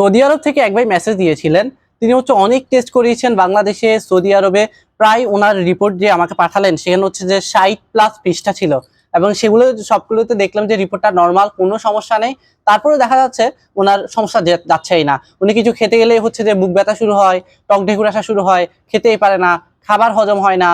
Saudi আরব থেকে এক ভাই মেসেজ দিয়েছিলেন। তিনি হচ্ছে অনেক টেস্ট করিয়েছেন বাংলাদেশে, সৌদি আরবে। প্রায় ওনার রিপোর্ট যে আমাকে পাঠালেন, সেখানে হচ্ছে যে ষাট প্লাস পৃষ্ঠা ছিল। এবং সেগুলো সবগুলোতে দেখলাম যে রিপোর্টটা নর্মাল কোনো সমস্যা নেই। তারপরে দেখা যাচ্ছে ওনার সমস্যা যাচ্ছেই না। উনি কিছু খেতে গেলে হচ্ছে যে বুক ব্যথা শুরু হয়, টক ঢেকুর আসা শুরু হয়, খেতেই পারে না, খাবার হজম হয় না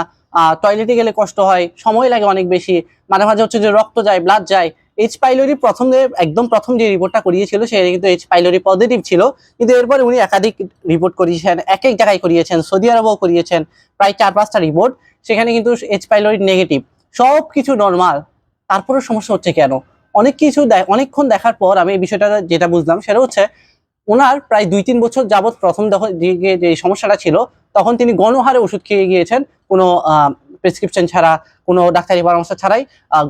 টয়লেটে গেলে কষ্ট হয়, সময় লাগে অনেক বেশি, মাঝে মাঝে হচ্ছে যে রক্ত যায় ব্লাড যায়। এইচ পাইলোরি প্রথম, একদম প্রথম যে রিপোর্টটা করিয়েছিল, সে কিন্তু এইচ পাইলোরি পজিটিভ ছিল। কিন্তু এরপরে উনি একাধিক রিপোর্ট করিয়েছেন এক এক জায়গায় করিয়েছেন সৌদি আরবেও করিয়েছেন, প্রায় চার পাঁচটা রিপোর্ট সেখানে কিন্তু এইচ পাইলোরি নেগেটিভ সব কিছু নর্মাল তারপরে সমস্যা হচ্ছে কেন? অনেক কিছু অনেকক্ষণ দেখার পর আমি এই বিষয়টা যেটা বুঝলাম, সেটা হচ্ছে ওনার প্রায় দুই তিন বছর যাবৎ প্রথম যখন যে সমস্যাটা ছিল, তখন তিনি গণহারে ওষুধ খেয়ে গিয়েছেন। কোনো প্রেসক্রিপশন ছাড়া, কোনো ডাক্তারি পরামর্শ ছাড়াই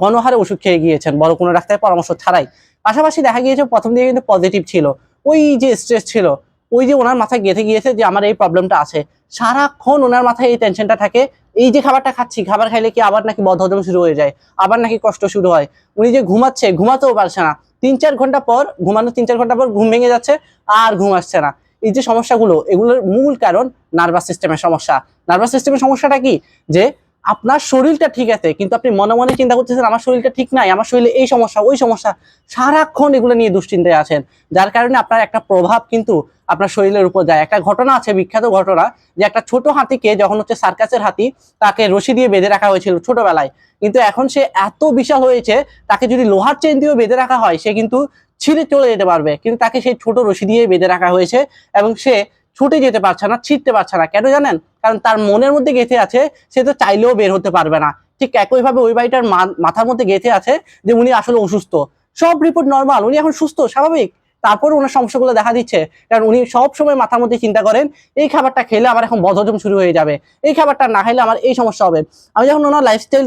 গণহারে ওষুধ খেয়ে গিয়েছেন, বড় কোনো ডাক্তারের পরামর্শ ছাড়াই। পাশাপাশি দেখা গিয়েছে প্রথম দিকে কিন্তু পজিটিভ ছিল। ওই যে স্ট্রেস ছিল, ওই যে ওনার মাথায় গেঁথে গিয়েছে যে আমার এই প্রবলেমটা আছে। সারাক্ষণ ওনার মাথায় এই টেনশনটা থাকে, এই যে খাবারটা খাচ্ছি, খাবার খাইলে কি আবার নাকি বদহজম শুরু হয়ে যায়, আবার নাকি কষ্ট শুরু হয়? উনি যে ঘুমাচ্ছে, ঘুমাতেও পারছে না। তিন চার ঘণ্টা পর ঘুমানো তিন চার ঘণ্টা পর ঘুম ভেঙে যাচ্ছে, আর ঘুম আসছে না। এই যে সমস্যাগুলো, এগুলোর মূল কারণ নার্ভাস সিস্টেমের সমস্যা। নার্ভাস সিস্টেমের সমস্যাটা কি? যে আপনার শরীরটা ঠিক আছে, কিন্তু আপনি মনে মনে চিন্তা করতেছেন, আমার শরীরটা ঠিক নাই, আমার শরীরে এই সমস্যা, ওই সমস্যা। সারাক্ষণ এগুলো নিয়ে দুশ্চিন্তায় আছেন, যার কারণে আপনার একটা প্রভাব কিন্তু আপনার শরীরের উপর যায়। একটা ঘটনা আছে, বিখ্যাত ঘটনা যে একটা ছোট হাতিকে যখন হচ্ছে সার্কাসের হাতি তাকে রশি দিয়ে বেঁধে রাখা হয়েছিল ছোটবেলায়, কিন্তু এখন সে এত বিশাল হয়েছে, তাকে যদি লোহার চেন দিয়েও বেঁধে রাখা হয়, সে কিন্তু ছিঁড়ে চলে যেতে পারবে। কিন্তু তাকে সেই ছোট রশি দিয়ে বেঁধে রাখা হয়েছে এবং সে ছুটে যেতে পারছে না, ছিটতে পারছে না। কেন জানেন? কারণ তার মনের মধ্যে গেঁথে আছে, সে তো চাইলেও বের হতে পারবে না। ঠিক একইভাবে ওই বাড়িটার মাথার মধ্যে গেঁথে আছে যে উনি আসলে অসুস্থ। সব রিপোর্ট নর্মাল উনি এখন সুস্থ, স্বাভাবিক। তারপর ওনার সমস্যাগুলো দেখা দিচ্ছে। কারণ উনি সব সময় মাথার মধ্যে চিন্তা করেন, এই খাবারটা খেলে আমার এখন বদহজম শুরু হয়ে যাবে। এই খাবারটা না খেলে আমার এই সমস্যা হবে। আমি যখন ওনার লাইফস্টাইল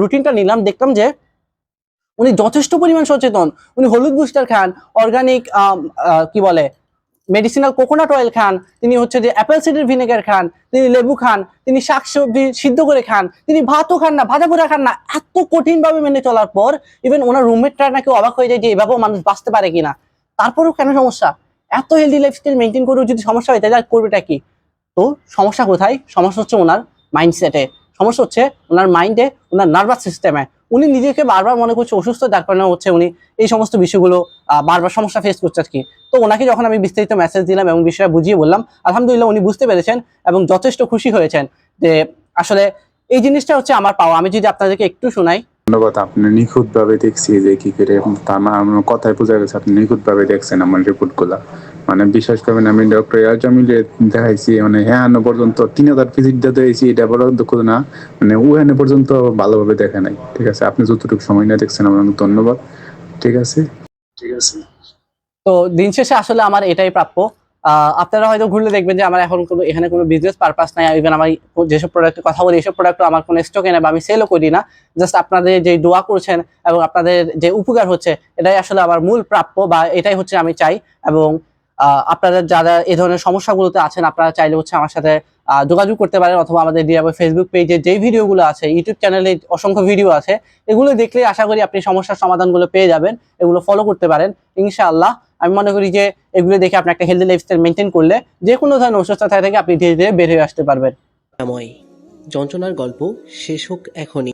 রুটিনটা নিলাম, দেখলাম যে উনি যথেষ্ট পরিমাণ সচেতন। উনি হলুদ বুস্টার খান অর্গানিক কি বলে মেডিসিনাল কোকোনাট অয়েল খান, তিনি হচ্ছে যে অ্যাপেল সিডার ভিনেগার খান, তিনি লেবু খান, তিনি শাকসবজি সিদ্ধ করে খান, তিনি ভাতও খান না, ভাজা পোড়া খান না, এত কঠিনভাবে মেনে চলার পর ইভেন ওনার রুমমেটরা নাকি অবাক হয়ে যায় যে এভাবেও মানুষ বাঁচতে পারে কিনা। তারপরেও কেন সমস্যা? এত হেলদি লাইফস্টাইল মেনটেন করেও যদি সমস্যা হয়, তাহলে করবেটা কি? তো সমস্যা কোথায়? সমস্যা হচ্ছে ওনার মাইন্ডসেটে সমস্যা হচ্ছে ওনার মাইন্ডে ওনার নার্ভাস সিস্টেমে উনি নিজেকে বারবার মনে করছে অসুস্থ, যার কারণে হচ্ছে উনি এই সমস্ত বিষয়গুলো বারবার সমস্যা ফেস করছে আর কি তো ওনাকে যখন আমি বিস্তারিত মেসেজ দিলাম এবং বিষয়টা বুঝিয়ে বললাম, আলহামদুলিল্লাহ উনি বুঝতে পেরেছেন এবং যথেষ্ট খুশি হয়েছেন যে আসলে এই জিনিসটা হচ্ছে আমার পাওয়া। আমি যদি আপনাদেরকে একটু শোনাই ধন্যবাদ, আপনি নিখুঁত ভাবে দেখছি যে কি করে আমার কথায় বোঝা গেছে আপনি নিখুঁত ভাবে দেখছেন আমার রিপোর্টগুলা মানে বিশ্বাস করবেন আমি ডক্টর ইয়াজামিলে দেখাইছি মানে হ্যাঁ পর্যন্ত তিন হাজার ভিজিট দিতে হয়েছি এটা বড় দুঃখ না মানে ওখানে পর্যন্ত ভালোভাবে দেখা নাই। ঠিক আছে, আপনি যতটুকু সময় না দেখছেন, আমার অনেক ধন্যবাদ। ঠিক আছে ঠিক আছে? তো দিন শেষে আসলে আমার এটাই প্রাপ্য। আপনারা হয়তো ঘুরলে দেখবেন যে আমার এখন কোনো এখানে কোনো বিজনেস পারপাস নাই। ইভেন আমার যেসব প্রোডাক্টের কথা বলি এইসব প্রোডাক্ট আমার কোনো স্টকে নেই বা আমি সেলও করি না। জাস্ট আপনাদের যে দোয়া করছেন এবং আপনাদের যে উপকার হচ্ছে, এটাই আসলে আমার মূল প্রাপ্য বা এটাই হচ্ছে আমি চাই। এবং আপনাদের যারা এই ধরনের সমস্যাগুলোতে আছেন, আপনারা চাইলে হচ্ছে আমার সাথে যোগাযোগ করতে পারেন অথবা আমাদের ডিআইওয়াই ফেসবুক পেজে যেই ভিডিওগুলো আছে ইউটিউব চ্যানেলে অসংখ্য ভিডিও আছে, এগুলো দেখলে আশা করি আপনি সমস্যার সমাধানগুলো পেয়ে যাবেন। এগুলো ফলো করতে পারেন। ইনশাআল্লাহ আমি মনে করি যে এগুলো দেখে আপনি একটা হেলদি লাইফস্টাইল মেনটেন করলে যে কোনো ধরনের অসুস্থতা থেকে আপনি ধীরে ধীরে বের হয়ে আসতে পারবেন। যন্ত্রণার গল্প শেষ হোক এখনই।